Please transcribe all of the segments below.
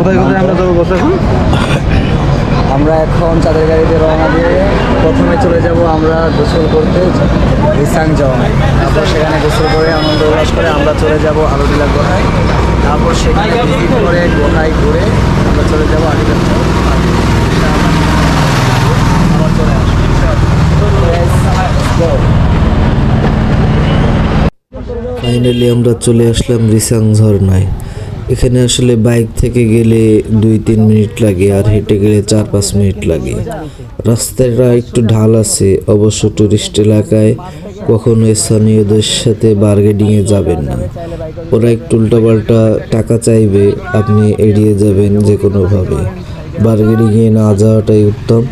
কোথায় কোথায় আমরা যাব বস? এখন আমরা এখন চাঁদের গাড়িতে রওনা দিয়ে প্রথমে চলে যাব আমরা গোসল করতে রিসাং জওয়ায় তারপর সেখানে গোসল করে আনন্দ উল্লাস করে আমরা চলে যাব আলুটিলা গোহায়। তারপর সেখানে ভিজিট করে গোহায় ঘুরে আমরা চলে যাব। আবার চলে আসব। ফাইনালি আমরা চলে আসলাম রিসাং ঝর্ণায় এখানে আসলে বাইক থেকে গেলে দুই, তিন মিনিট লাগে আর হেঁটে গেলে চার, পাঁচ মিনিট লাগে। রাস্তাটা একটু ঢাল আছে, অবশ্য টুরিস্ট এলাকায় কখনো স্থানীয়দের সাথে বার্গেনিংয়ে যাবেন না। ওরা একটু উল্টাপাল্টা টাকা চাইবে, আপনি এড়িয়ে যাবেন যে কোনোভাবে বার্গেনিংয়ে না যাওয়াটাই উত্তম।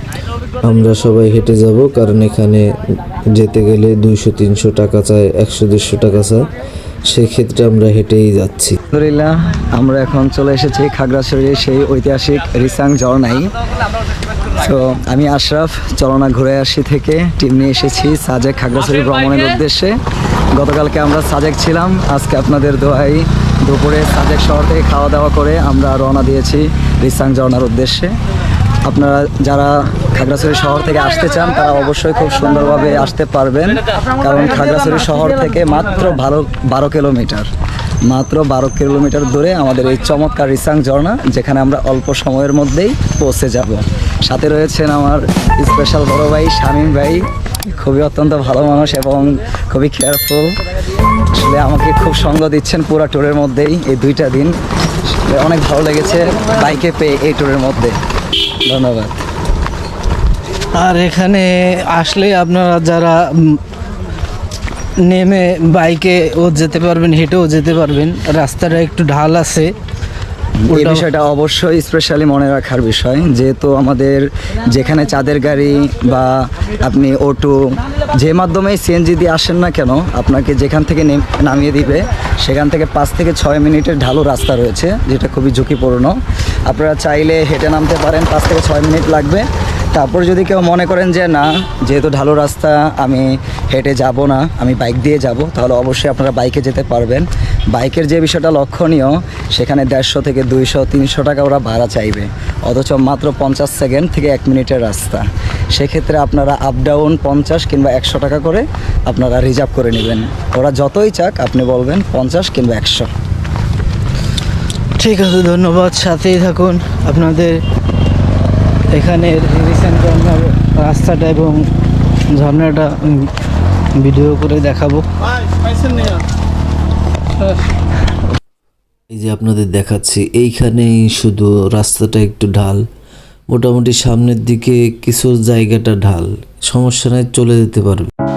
আমরা সবাই হেঁটে যাব, কারণ এখানে যেতে গেলে দুইশো, তিনশো টাকা চায় একশো, দেড়শো টাকা চায় সেক্ষেত্রে আমরা হেঁটেই যাচ্ছি। আলহামদুলিল্লাহ, আমরা এখন চলে এসেছি খাগড়াছড়ির সেই ঐতিহাসিক রিসাং ঝর্ণাই তো আমি আশরাফ, চলনা ঘুরে আসি থেকে। টিম নিয়ে এসেছি সাজেক খাগড়াছড়ি ভ্রমণের উদ্দেশ্যে। গতকালকে আমরা সাজেক ছিলাম, আজকে আপনাদের দোয়াই দুপুরে সাজেক শহর থেকে খাওয়া দাওয়া করে আমরা রওনা দিয়েছি রিসাং ঝর্ণার উদ্দেশ্যে। আপনারা যারা খাগড়াছড়ি শহর থেকে আসতে চান, তারা অবশ্যই খুব সুন্দরভাবে আসতে পারবেন। কারণ খাগড়াছড়ি শহর থেকে মাত্র বারো বারো কিলোমিটার। মাত্র বারো কিলোমিটার দূরে আমাদের এই চমৎকার রিসাং ঝর্ণা, যেখানে আমরা অল্প সময়ের মধ্যেই পৌঁছে যাব। সাথে রয়েছেন আমার স্পেশাল বড় ভাই শামীম ভাই। খুবই অত্যন্ত ভালো মানুষ এবং খুবই কেয়ারফুল আসলে আমাকে খুব সঙ্গ দিচ্ছেন পুরো ট্যুরের মধ্যেই এই দুইটা দিন। অনেক ভালো লেগেছে বাইকে পেয়ে এই ট্যুরের মধ্যে। ধন্যবাদ। আর এখানে আসলে আপনারা যারা নেমে বাইকে ও যেতে পারবেন, হেঁটেও যেতে পারবেন, রাস্তাটা একটু ঢাল আছে। এই বিষয়টা অবশ্যই স্পেশালি মনে রাখার বিষয়। যেহেতু আমাদের যেখানে চাঁদের গাড়ি বা আপনি অটো যে মাধ্যমে সিএনজি দিয়ে আসেন না কেন, আপনাকে যেখান থেকে নামিয়ে দিবে, সেখান থেকে পাঁচ থেকে ছয় মিনিটের ঢালু রাস্তা রয়েছে, যেটা খুবই ঝুঁকিপূর্ণ। আপনারা চাইলে হেঁটে নামতে পারেন, পাঁচ থেকে ছয় মিনিট লাগবে। তারপর যদি কেউ মনে করেন যে, না, যেহেতু ঢালু রাস্তা, আমি হেঁটে যাব না, আমি বাইক দিয়ে যাব, তাহলে অবশ্যই আপনারা বাইকে যেতে পারবেন। বাইকের যে বিষয়টা লক্ষণীয় সেখানে দেড়শো থেকে দুইশো তিনশো টাকা ওরা ভাড়া চাইবে। অথচ মাত্র পঞ্চাশ সেকেন্ড থেকে এক মিনিটের রাস্তা। সেক্ষেত্রে আপনারা আপ ডাউন পঞ্চাশ কিংবা একশো টাকা করে আপনারা রিজার্ভ করে নেবেন। ওরা যতই চাক আপনি বলবেন পঞ্চাশ কিংবা একশো। ঠিক আছে ধন্যবাদ। সাথেই থাকুন। আপনাদের এখানে রিসেন্ট রাস্তাটা এবং ঝর্ণাটা ভিডিও করে দেখাবো। এই যে আপনাদের দেখাচ্ছি, এইখানেই শুধু রাস্তাটা একটু ঢাল। মোটামুটি সামনের দিকে কিছু জায়গাটা ঢাল। সমস্যা নাই, চলে যেতে পারবে।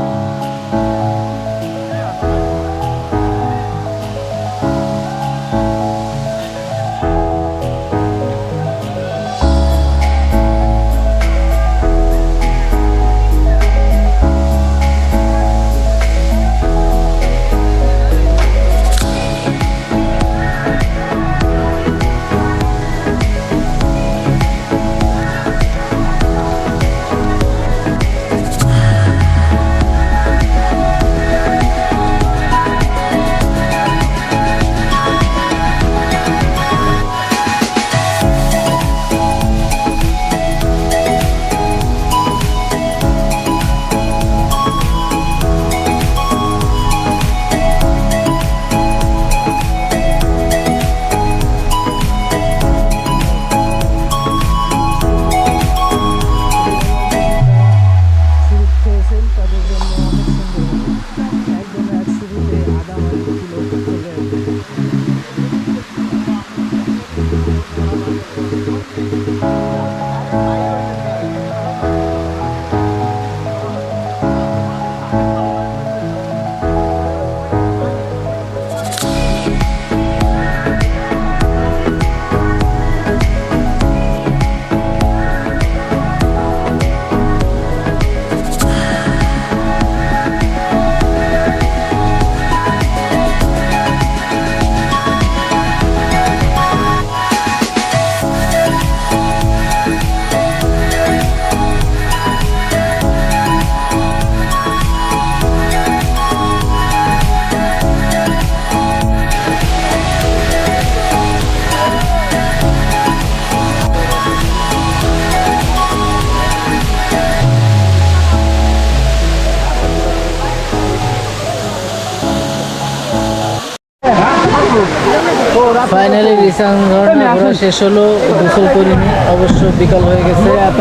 ফাইনালি রিসাং ঝর্ণা ঘোরা শেষ হলো গোসল করিনি অবশ্য বিকাল হয়ে গেছে। এত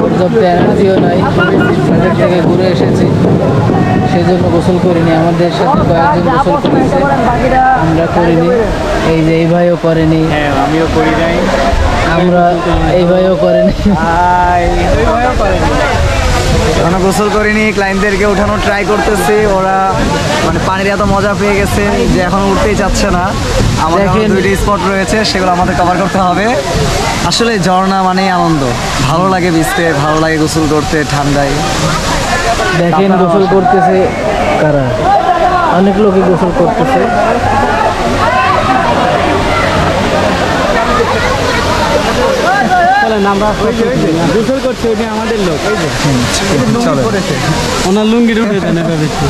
পর্যাপ্ত এনার্জিও নাই। বাজার থেকে ঘুরে এসেছি। সেই জন্য গোসল করিনি। আমাদের সাথে কয়েকজন গোসল করেছে। আমরা করিনি। এই যে এই ভাইও করেনি। হ্যাঁ আমিও করি নাই। আমরা এই ভাইও করেনি। গোসল করিনি ক্লায়েন্টদেরকে ওঠানোর ট্রাই করতেছি ওরা মানে পানির এত মজা পেয়ে গেছে যে এখন উঠতেই চাচ্ছে না। আমাদের দুইটি স্পট রয়েছে সেগুলো আমাদের কভার করতে হবে। আসলে ঝর্ণা মানেই আনন্দ। ভালো লাগে ভিজতে ভালো লাগে গোসল করতে ঠান্ডায়। দেখেন গোসল করতেছে কারা? অনেক লোকই গোসল করতেছে। গোসল করছে ওটা আমাদের লোক এই যে। চলো ওনার লুঙ্গি উঠে দেন এভাবে একটু।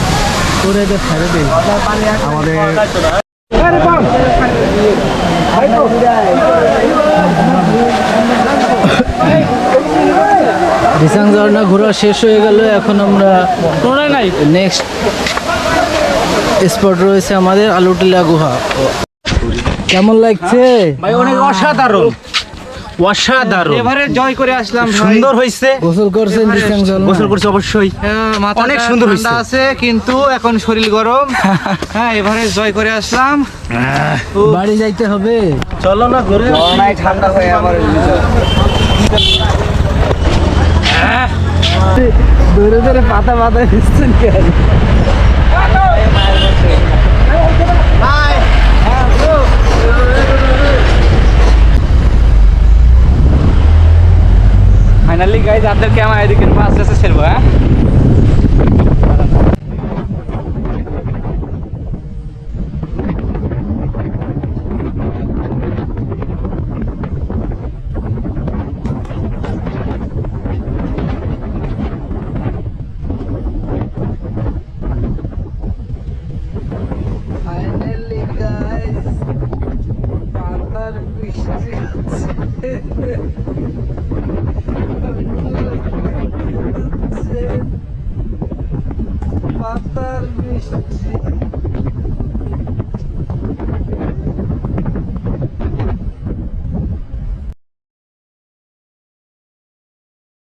ওরা ছেড়ে দিন। আমাদের রিসাং ঝর্ণা ঘোরা শেষ হয়ে গেল এখন আমরা নাই। নেক্সট স্পট রয়েছে আমাদের আলুটিলা গুহা। কেমন লাগছে? ভাই অনেক অসাধারণ। অসাধারণ। এবারে জয় করে আসলাম সুন্দর হয়েছে গোসল করছেন গোসল করছে অবশ্যই। অনেক সুন্দর হয়েছে আছে কিন্তু এখন শরীর গরম। হ্যাঁ এবারে জয় করে আসলাম। বাড়ি যাইতে হবে। চলো না ঘুরে ঠান্ডা হয়ে আবার ধরে ধরে পাতা পাতা দিচ্ছেন কেন? আপনাদেরকে আমার এদিকে আস্তে আস্তে ছেড়বো হ্যাঁ?